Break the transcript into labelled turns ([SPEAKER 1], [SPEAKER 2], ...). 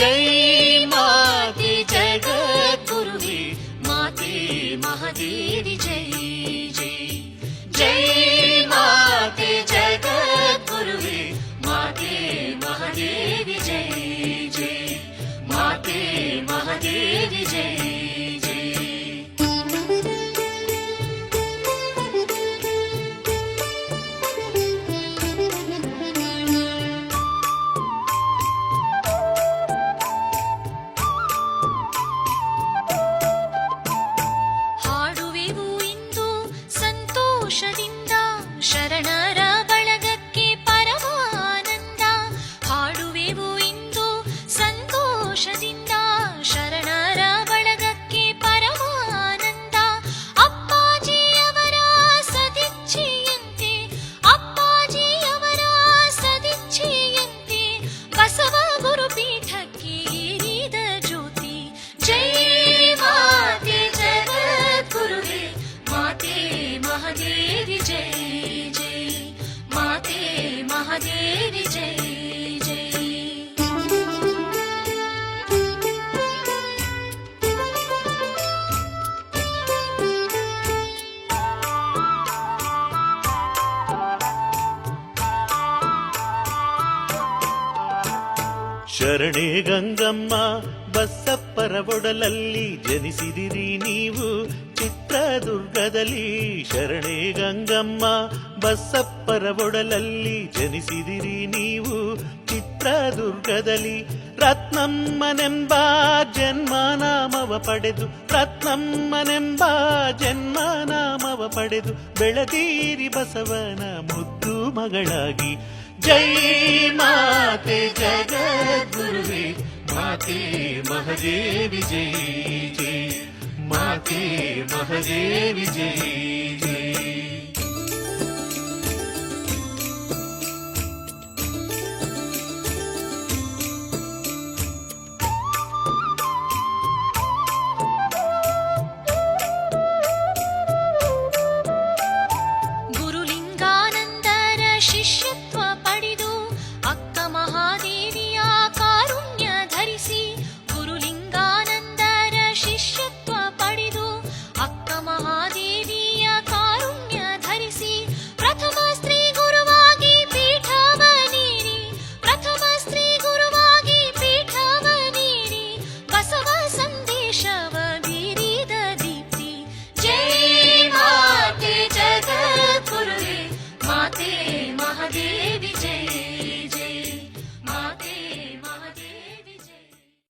[SPEAKER 1] जय माते जगद्गुरुवे माते माहदी जय जय। जय माते जगद्गुरुवे माते माती जय जय। माते माहदी जय। ಸಂತೋಷದಿಂದ ಶರಣರ ಮಹಾದೇವಿ ಜೈ ಜೈ
[SPEAKER 2] ಶರಣೆ ಗಂಗಮ್ಮ ಬಸಪ್ಪರ ಒಡಲಲ್ಲಿ ಜನಿಸಿದಿರಿ ನೀವು ಚಿತ್ರದುರ್ಗದಲ್ಲಿ ಶರಣೆ ಗಂಗಮ್ಮ ಬಸಪ್ಪರ ಒಡಲಲ್ಲಿ ಜನಿಸಿದಿರಿ ನೀವು ಚಿತ್ರದುರ್ಗದಲ್ಲಿ. ರತ್ನಮ್ಮನೆಂಬ ಜನ್ಮನಾಮವ ಪಡೆದು, ರತ್ನಮ್ಮನೆಂಬ ಜನ್ಮನಾಮವ ಪಡೆದು ಬೆಳದೀರಿ ಬಸವನ ಮುದ್ದು ಮಗಳಾಗಿ. ಜೈ ಮಾತೆ ಜಗದ್ಗುರುವೆ, ಮಾತೆ ಮಹದೇವಿ ಜೈ ಜೈ, ಮಾತೆ ಮಹದೇವಿ ಜೈ ಜೈ. ಮಾತೆ ಮಹಾದೇವ